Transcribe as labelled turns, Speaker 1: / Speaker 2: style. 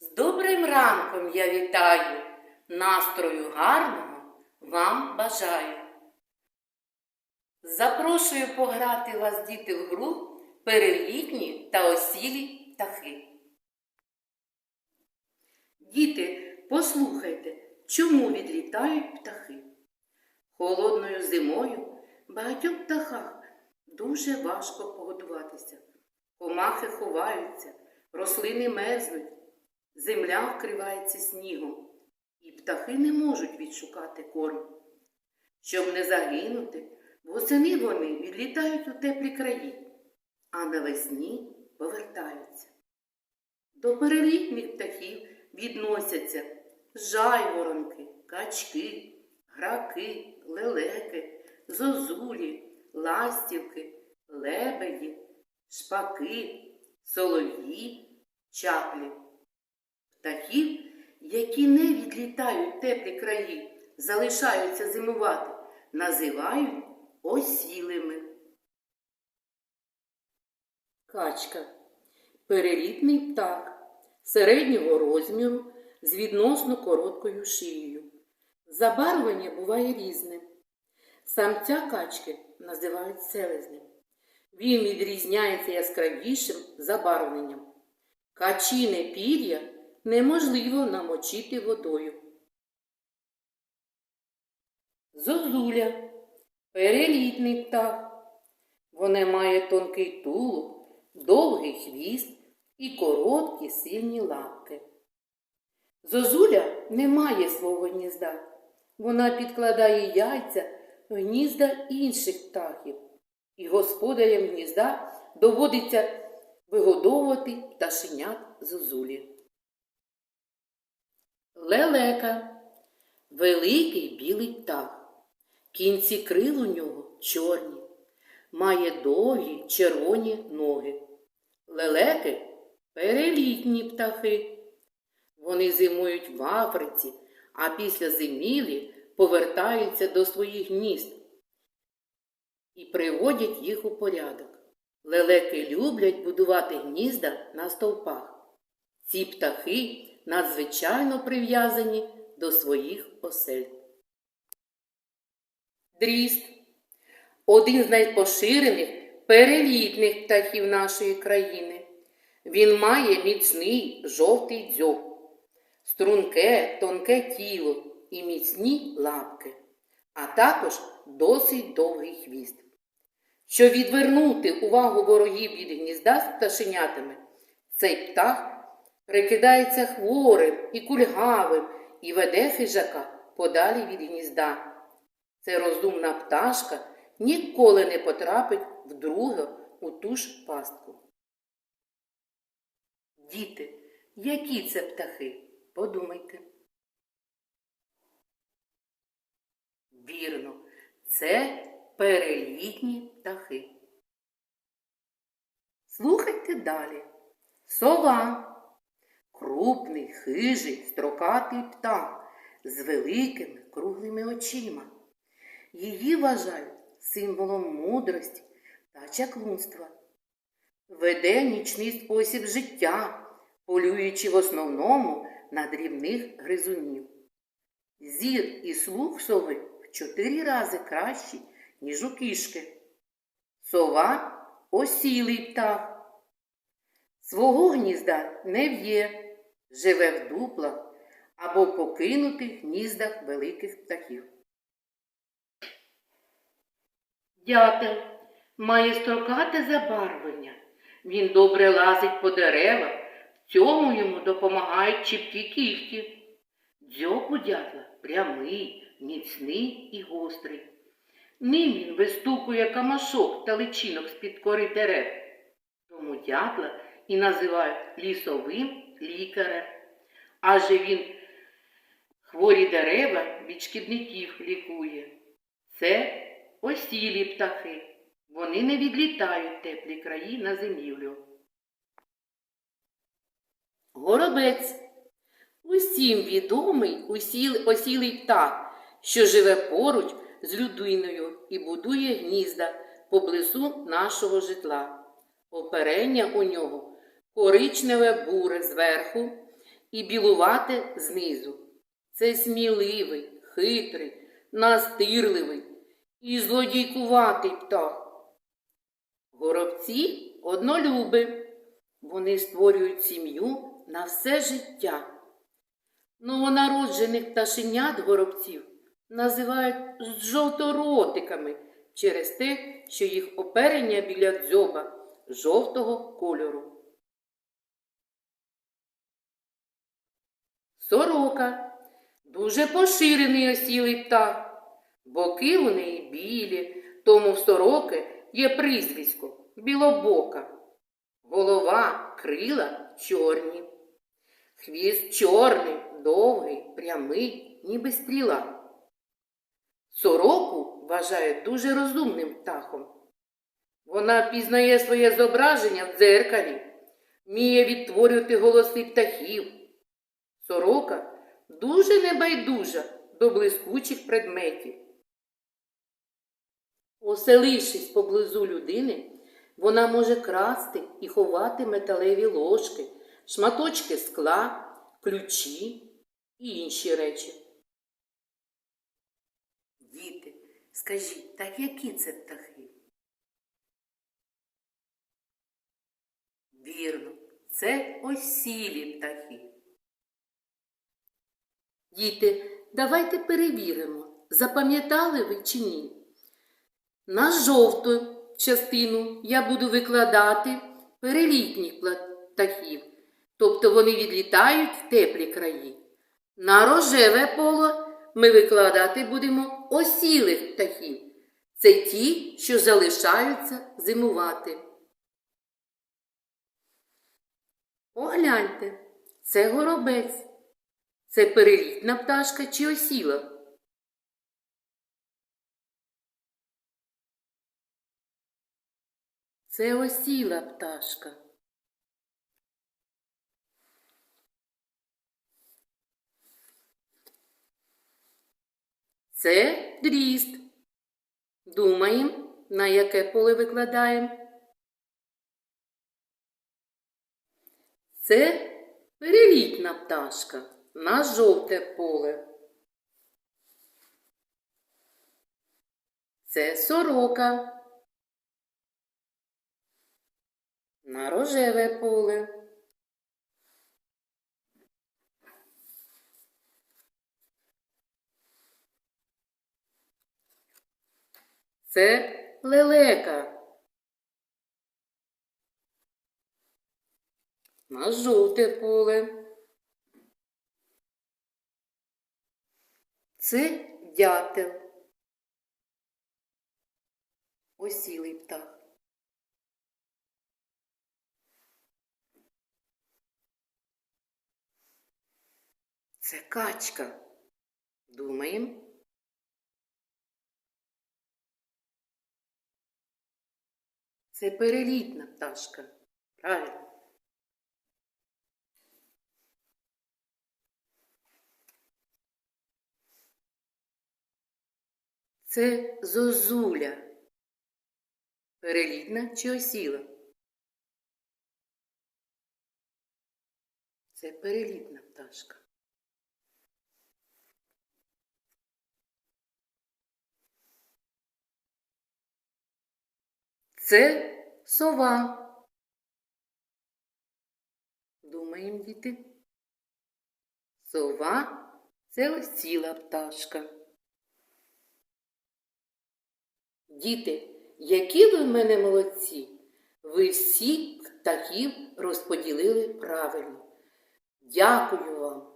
Speaker 1: З добрим ранком я вітаю, настрою гарного вам бажаю. Запрошую пограти вас, діти, в гру перелітні та осілі птахи. Діти, послухайте, чому відлітають птахи? Холодною зимою багатьом птахах дуже важко погодуватися. Комахи ховаються, рослини мерзнуть, земля вкривається снігом, і птахи не можуть відшукати корм. Щоб не загинути, восени вони відлітають у теплі краї, а навесні повертаються. До перелітніх птахів відносяться жайворонки, качки, граки, лелеки, зозулі, ластівки, лебеді, шпаки, солов'ї, чаплі. Птахів, які не відлітають теплі краї, залишаються зимувати, називають осілими. Качка перелітний птах середнього розміру з відносно короткою шиєю. Забарвлення буває різне. Самця качки називають селезнем. Він відрізняється яскравішим забарвленням. Качине пір'я неможливо намочити водою. Зозуля перелітний птах. Вона має тонкий тулуб, довгий хвіст і короткі сильні лапки. Зозуля не має свого гнізда. Вона підкладає яйця в гнізда інших птахів, і господарям гнізда доводиться вигодовувати пташенят зозулі. Лелека великий білий птах. Кінці крил у нього чорні, має довгі червоні ноги. Лелеки перелітні птахи. Вони зимують в Африці, а після зимівлі повертаються до своїх гнізд і приводять їх у порядок. Лелеки люблять будувати гнізда на стовпах. Ці птахи надзвичайно прив'язані до своїх осель. Дріст один з найпоширених перелітних птахів нашої країни. Він має міцний жовтий дзьоб, струнке, тонке тіло і міцні лапки, а також досить довгий хвіст. Щоб відвернути увагу ворогів від гнізда з пташенятами, цей птах прикидається хворим і кульгавим і веде хижака подалі від гнізда. Це розумна пташка ніколи не потрапить вдруге у ту ж пастку. Діти, які це птахи? Подумайте. Вірно, це перелітні птахи. Слухайте далі. Сова. Крупний, хижий, строкатий птах з великими круглими очима. Її вважають символом мудрості та чаклунства. Веде нічний спосіб життя, полюючи в основному на дрібних гризунів. Зір і слух сови в чотири рази кращі, ніж у кішки. Сова осілий птах. Свого гнізда не в'є, живе в дуплах або покинутих гніздах великих птахів. Дятел має строкате забарвлення. Він добре лазить по деревах, в цьому йому допомагають чіпкі кіхті. Дзьоб у дятла прямий, міцний і гострий. Ним він вистукує камашок та личинок з-під кори дерев. Тому дятла і називають лісовим лікарем. Адже він хворі дерева від шкідників лікує. Це осілі птахи. Вони не відлітають теплі краї на зимівлю. Горобець усім відомий усіл- осілий птах, що живе поруч з людиною і будує гнізда поблизу нашого житла. Оперення у нього коричневе буре зверху і білувате знизу. Це сміливий, хитрий, настирливий і злодійкуватий птах. Горобці однолюби. Вони створюють сім'ю на все життя. Новонароджених пташенят горобців називають жовторотиками через те, що їх оперення біля дзьоба жовтого кольору. Сорока дуже поширений осілий птах. Боки у неї білі, тому в сороки є прізвисько білобока. Голова, крила чорні. Хвіст чорний, довгий, прямий, ніби стріла. Сороку вважають дуже розумним птахом. Вона пізнає своє зображення в дзеркалі, вміє відтворювати голоси птахів. Сорока дуже небайдужа до блискучих предметів. Оселившись поблизу людини, вона може красти і ховати металеві ложки, шматочки скла, ключі і інші речі. Діти, скажіть, так які це птахи? Вірно, це осілі птахи. Діти, давайте перевіримо, запам'ятали ви чи ні. На жовту частину я буду викладати перелітніх птахів, тобто вони відлітають в теплі краї. На рожеве поло ми викладати будемо осілих птахів. Це ті, що залишаються зимувати. Погляньте, це горобець. Це перелітна пташка чи осіла? Це осіла пташка. Це дріст. Думаємо, на яке поле викладаємо. Це перелітна пташка на жовте поле. Це сорока. На рожеве поле. Це лелека. На жовте поле. Це дятел. Осілий птах. Це качка. Думаємо. Це перелітна пташка. Правильно. Це зозуля. Перелітна чи осіла? Це перелітна пташка. Це сова. Думаємо, діти. Сова це осіла пташка. Діти, які ви в мене молодці? Ви всі птахів розподілили правильно. Дякую вам.